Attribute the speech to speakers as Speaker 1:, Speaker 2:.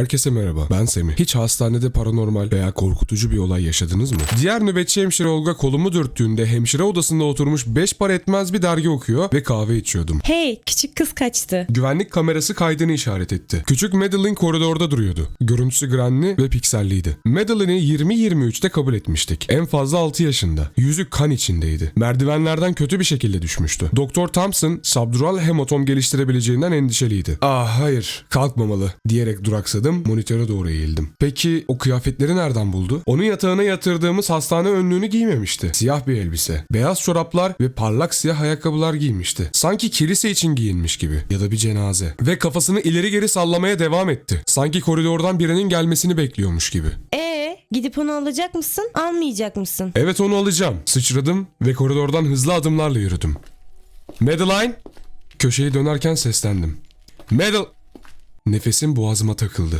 Speaker 1: Herkese merhaba. Ben Semih. Hiç hastanede paranormal veya korkutucu bir olay yaşadınız mı? Diğer nöbetçi hemşire Olga kolumu dürttüğünde hemşire odasında oturmuş 5 para etmez bir dergi okuyor ve kahve içiyordum.
Speaker 2: Hey küçük kız kaçtı.
Speaker 1: Güvenlik kamerası kaydını işaret etti. Küçük Madeline koridorda duruyordu. Görüntüsü granli ve pikselliydi. Madeline'i 20-23'te kabul etmiştik. En fazla 6 yaşında. Yüzü kan içindeydi. Merdivenlerden kötü bir şekilde düşmüştü. Doktor Thompson subdural hematom geliştirebileceğinden endişeliydi. Ah hayır kalkmamalı diyerek duraksadım monitöre doğru eğildim. Peki o kıyafetleri nereden buldu? Onun yatağına yatırdığımız hastane önlüğünü giymemişti. Siyah bir elbise, beyaz çoraplar ve parlak siyah ayakkabılar giymişti. Sanki kilise için giyinmiş gibi ya da bir cenaze. Ve kafasını ileri geri sallamaya devam etti. Sanki koridordan birinin gelmesini bekliyormuş gibi.
Speaker 2: Ee gidip onu alacak mısın almayacak mısın?
Speaker 1: Evet onu alacağım. Sıçradım ve koridordan hızlı adımlarla yürüdüm. Madeline! Köşeyi dönerken seslendim. Madel... Nefesim boğazıma takıldı.